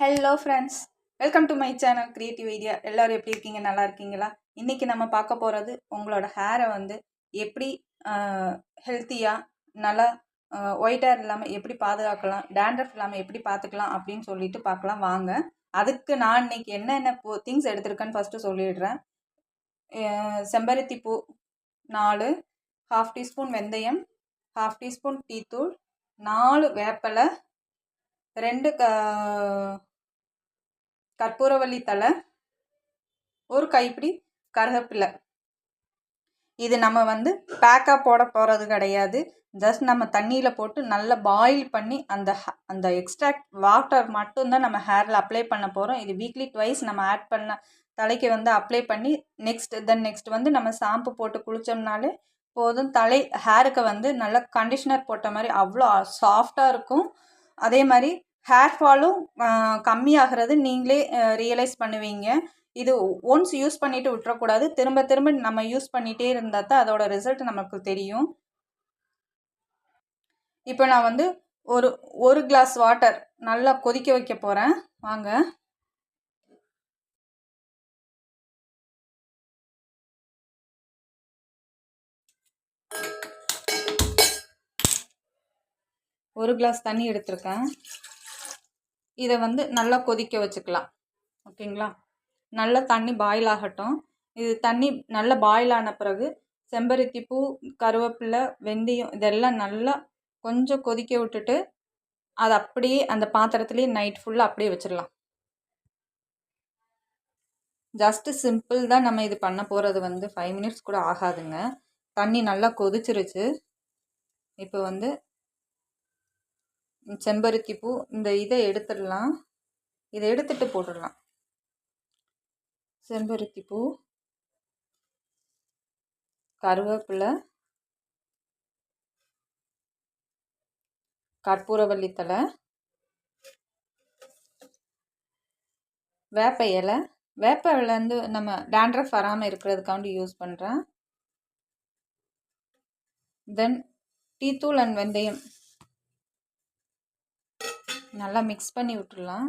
Hello friends welcome to my channel creative idea எல்லோரும் எப்படி இருக்கீங்க? நல்லா இருக்கீங்களா? இன்றைக்கி நம்ம பார்க்க போகிறது உங்களோட ஹேரை வந்து எப்படி ஹெல்த்தியாக நல்லா ஒயிட் ஹேர் இல்லாமல் எப்படி பாதுகாக்கலாம் டேண்ட்ரஃப் இல்லாமல் எப்படி பார்த்துக்கலாம் அப்படின்னு சொல்லிட்டு பார்க்கலாம். வாங்க. அதுக்கு நான் இன்னைக்கு என்னென்ன பூ திங்ஸ் எடுத்திருக்கேன்னு ஃபஸ்ட்டு சொல்லிடுறேன். செம்பருத்தி பூ நாலு ஹாஃப் டீஸ்பூன் வெந்தயம் ஹாஃப் டீஸ்பூன் டீத்தூள் நாலு வேப்பலை ரெண்டு க கற்பூரவள்ளி தலை ஒரு கைப்பிடி கருவேப்பிலை இது நம்ம வந்து பேக்காக போட போகிறது கிடையாது. ஜஸ்ட் நம்ம தண்ணியில் போட்டு நல்லா பாயில் பண்ணி அந்த அந்த எக்ஸ்ட்ராக்ட் வாட்டர் மட்டும்தான் நம்ம ஹேரில் அப்ளை பண்ண போகிறோம் இது வீக்லி ட்வைஸ் நம்ம ஆட் பண்ண தலைக்கு வந்து அப்ளை பண்ணி நெக்ஸ்ட் தென் நெக்ஸ்ட் வந்து நம்ம ஷாம்பு போட்டு குளித்தோம்னாலே போதும். தலை ஹேருக்கு வந்து நல்லா கண்டிஷ்னர் போட்ட மாதிரி அவ்வளோ சாஃப்டாக இருக்கும். அதே மாதிரி ஹேர் ஃபாலும் கம்மியாகிறது நீங்களே ரியலைஸ் பண்ணுவீங்க. இது ஒன்ஸ் யூஸ் பண்ணிட்டு விட்டுறக்கூடாது. திரும்ப திரும்ப நம்ம யூஸ் பண்ணிகிட்டே இருந்தால் தான் அதோட ரிசல்ட் நமக்கு தெரியும். இப்போ நான் வந்து ஒரு ஒரு கிளாஸ் வாட்டர் நல்லா கொதிக்க வைக்க போகிறேன் வாங்க. ஒரு கிளாஸ் தண்ணி எடுத்திருக்கேன். இதை வந்து நல்லா கொதிக்க வச்சுக்கலாம். ஓகேங்களா? நல்லா தண்ணி பாயில் ஆகட்டும். இது தண்ணி நல்லா பாயில் ஆன பிறகு செம்பருத்தி பூ கருவேப்பிலை வெந்தயம் இதெல்லாம் நல்லா கொஞ்சம் கொதிக்க விட்டுட்டு அதை அப்படியே அந்த பாத்திரத்துலேயே நைட் ஃபுல்லாக அப்படியே வச்சிடலாம். ஜஸ்ட்டு சிம்பிள் தான் நம்ம இது பண்ண போகிறது வந்து. ஃபைவ் மினிட்ஸ் கூட ஆகாதுங்க. தண்ணி நல்லா கொதிச்சிருச்சு. இப்போ வந்து செம்பருத்தி பூ இந்த இதை எடுத்துடலாம். இதை எடுத்துட்டு போட்டுடலாம். செம்பருத்தி பூ கருவேப்பிலை கற்பூரவள்ளி தலை வேப்ப இலை. வேப்ப இலை நம்ம டேண்ட்ரஃப் வராமல் இருக்கிறதுக்காண்டி யூஸ் பண்ணுறேன் தென் டீத்தூள் அண்ட் வெந்தயம். நல்லா மிக்ஸ் பண்ணி விட்டுடலாம்.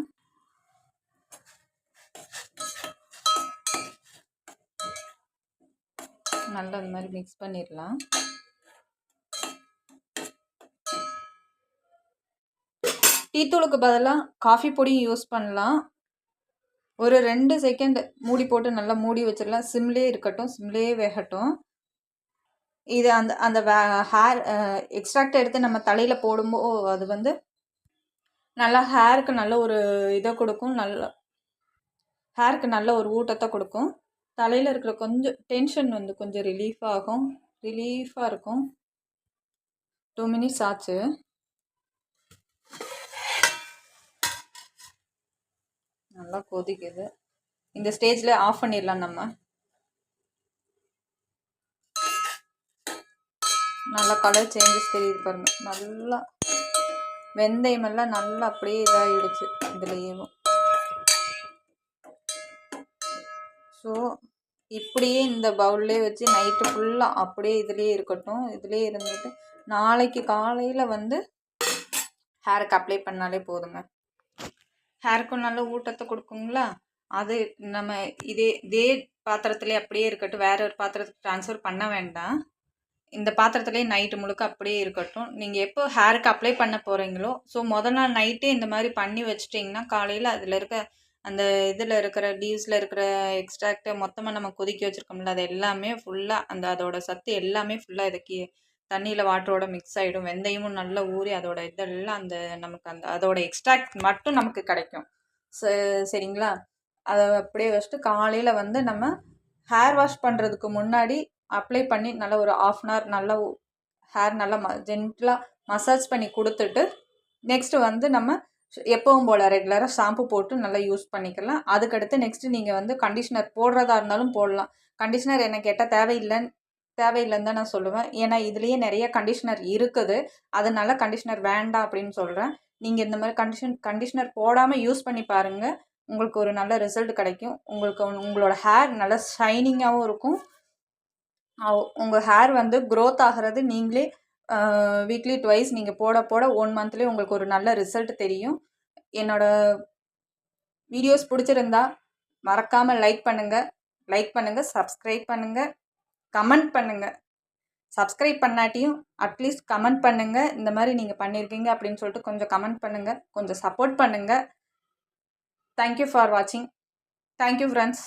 நல்லா அது மாதிரி மிக்ஸ் பண்ணிடலாம். டீத்தூளுக்கு பதிலாக காஃபி பொடியும் யூஸ் பண்ணலாம். ஒரு ரெண்டு செகண்ட் மூடி போட்டு நல்லா மூடி வச்சிடலாம். சிம்லே இருக்கட்டும் சிம்லே வேகட்டும். இது அந்த அந்த ஹேர் எக்ஸ்ட்ராக்ட் எடுத்து நம்ம தலையில் போடும்போது அது வந்து நல்லா ஹேருக்கு நல்ல ஒரு இதை கொடுக்கும் நல்ல ஹேருக்கு நல்ல ஒரு ஊட்டத்தை கொடுக்கும். தலையில் இருக்கிற கொஞ்சம் டென்ஷன் வந்து கொஞ்சம் ரிலீஃப் ஆகும். ரிலீஃபாக இருக்கும். டூ மினிட்ஸ் ஆச்சு. நல்லா கொதிக்குது. இந்த ஸ்டேஜில் ஆஃப் பண்ணிடலாம் நம்ம. நல்லா கலர் சேஞ்சஸ் தெரியுது பாருங்க. நல்லா வெந்தயமெல்லாம் நல்லா அப்படியே இதாகிடுச்சு இதுலேயும். ஸோ இப்படியே இந்த பவுல்லே வச்சு நைட்டு ஃபுல்லாக அப்படியே இதுலேயே இருக்கட்டும். இதுலேயே இருந்துட்டு நாளைக்கு காலையில் வந்து ஹேருக்கு அப்ளை பண்ணாலே போதுங்க. ஹேருக்கும் நல்ல ஊட்டத்தை கொடுக்குங்களா? அது நம்ம இதே இதே பாத்திரத்துலேயே அப்படியே இருக்கட்டும். வேற ஒரு பாத்திரத்துக்கு ட்ரான்ஸ்ஃபர் பண்ண வேண்டாம். இந்த பாத்திரத்துலேயே நைட்டு முழுக்க அப்படியே இருக்கட்டும். நீங்கள் எப்போ ஹேருக்கு அப்ளை பண்ண போகிறீங்களோ ஸோ முதல் நாள் நைட்டே இந்த மாதிரி பண்ணி வச்சிட்டிங்கன்னா காலையில் அதில் இருக்க அந்த இதில் இருக்கிற லீவ்ஸில் இருக்கிற எக்ஸ்ட்ராக்டை மொத்தமாக நம்ம கொதிக்க வச்சுருக்கோம்ல அது எல்லாமே ஃபுல்லாக அந்த அதோட சத்து எல்லாமே ஃபுல்லாக இதுக்கு தண்ணியில் வாட்டரோட மிக்ஸ் ஆகிடும் வெந்தயமும் நல்லா ஊறி அதோட இதெல்லாம் அந்த நமக்கு அந்த அதோட எக்ஸ்ட்ராக்ட் மட்டும் நமக்கு கிடைக்கும். ச- சரிங்களா? அதை அப்படியே வச்சுட்டு காலையில் வந்து நம்ம ஹேர் வாஷ் பண்ணுறதுக்கு முன்னாடி அப்ளை பண்ணி நல்லா ஒரு ஆஃப் அன் ஹவர் நல்லா ஹேர் நல்லா ம ஜென்டலாக மசாஜ் பண்ணி கொடுத்துட்டு நெக்ஸ்ட்டு வந்து நம்ம எப்பவும் போல் ரெகுலராக ஷாம்பு போட்டு நல்லா யூஸ் பண்ணிக்கலாம். அதுக்கடுத்து நெக்ஸ்ட்டு நீங்கள் வந்து கண்டிஷ்னர் போடுறதா இருந்தாலும் போடலாம். கண்டிஷ்னர் என்ன கேட்டால் தேவையில்லைன்னு தேவையில்லைன்னு தான் நான் சொல்லுவேன். ஏன்னா இதுலேயே நிறைய கண்டிஷ்னர் இருக்குது. அதனால கண்டிஷ்னர் வேண்டாம் அப்படின்னு சொல்கிறேன் நீங்கள் இந்த மாதிரி கண்டிஷன் கண்டிஷ்னர் போடாமல் யூஸ் பண்ணி பாருங்கள் உங்களுக்கு ஒரு நல்ல ரிசல்ட் கிடைக்கும். உங்களுக்கு உங்களோட ஹேர் நல்லா ஷைனிங்காகவும் இருக்கும். உங்கள் ஹேர் வந்து க்ரோத் ஆகிறது நீங்களே வீக்லி ட்வைஸ் நீங்கள் போட போட ஒன் மந்த்லேயே உங்களுக்கு ஒரு நல்ல ரிசல்ட் தெரியும். என்னோட வீடியோஸ் பிடிச்சிருந்தா மறக்காமல் லைக் பண்ணுங்கள் லைக் பண்ணுங்கள் சப்ஸ்கிரைப் பண்ணுங்கள் கமெண்ட் பண்ணுங்கள் சப்ஸ்கிரைப் பண்ணாட்டியும் அட்லீஸ்ட் கமெண்ட் பண்ணுங்கள் இந்த மாதிரி நீங்கள் பண்ணியிருக்கீங்க அப்படின்னு சொல்லிட்டு கொஞ்சம் கமெண்ட் பண்ணுங்கள் கொஞ்சம் சப்போர்ட் பண்ணுங்கள் தேங்க்யூ ஃபார் வாட்சிங் தேங்க்யூ ஃப்ரெண்ட்ஸ்